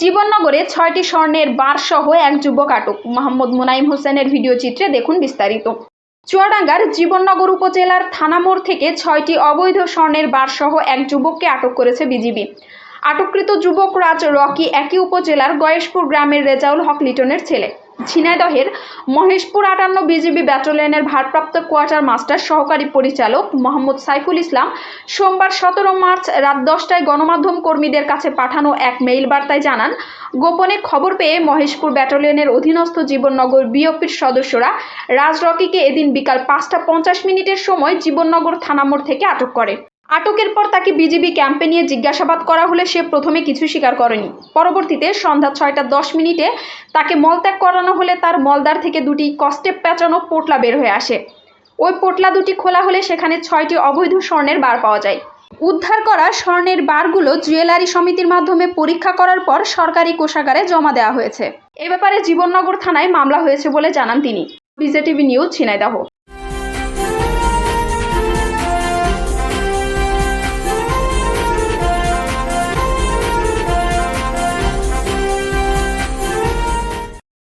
জীবননগরে ছয়টি স্বর্ণের বার সহ এক যুবক আটক। মোহাম্মদ মুনাইম হোসেনের ভিডিও চিত্রে দেখুন বিস্তারিত। চুয়াডাঙ্গার জীবননগর উপজেলার থানামোড় থেকে ছয়টি অবৈধ স্বর্ণের বার সহ এক যুবককে আটক করেছে বিজিবি। আটককৃত যুবক রাজ রকি একই উপজেলার গয়েশপুর গ্রামের রেজাউল হক লিটনের ছেলে। ঝিনাইদহের মহেশপুর আটান্ন বিজিবি ব্যাটালিয়নের ভারপ্রাপ্ত কোয়ার্টার মাস্টার সহকারী পরিচালক মোহাম্মদ সাইফুল ইসলাম সোমবার সতেরো মার্চ রাত দশটায় গণমাধ্যম কর্মীদের কাছে পাঠানো এক মেইল বার্তায় জানান, গোপনে খবর পেয়ে মহেশপুর ব্যাটালিয়নের অধীনস্থ জীবননগর বিওপির সদস্যরা রাজ রকিকে এদিন বিকাল পাঁচটা পঞ্চাশ মিনিটের সময় জীবননগর থানামোড় থেকে আটক করে। আটকের পর তাকে বিজিবি ক্যাম্পে নিয়ে জিজ্ঞাসাবাদ করা হলে সে প্রথমে কিছু স্বীকার করেনি। পরবর্তীতে সন্ধ্যা ছয়টা দশ মিনিটে তাকে মলত্যাগ করানো হলে তার মলদার থেকে দুটি কস্টেপ পেঁচানো পোটলা বের হয়ে আসে। ওই পোটলা দুটি খোলা হলে সেখানে ছয়টি অবৈধ স্বর্ণের বার পাওয়া যায়। উদ্ধার করা স্বর্ণের বারগুলো জুয়েলারি সমিতির মাধ্যমে পরীক্ষা করার পর সরকারি কোষাগারে জমা দেওয়া হয়েছে। এ ব্যাপারে জীবননগর থানায় মামলা হয়েছে বলে জানান তিনি। BJTV news Jhenaidah.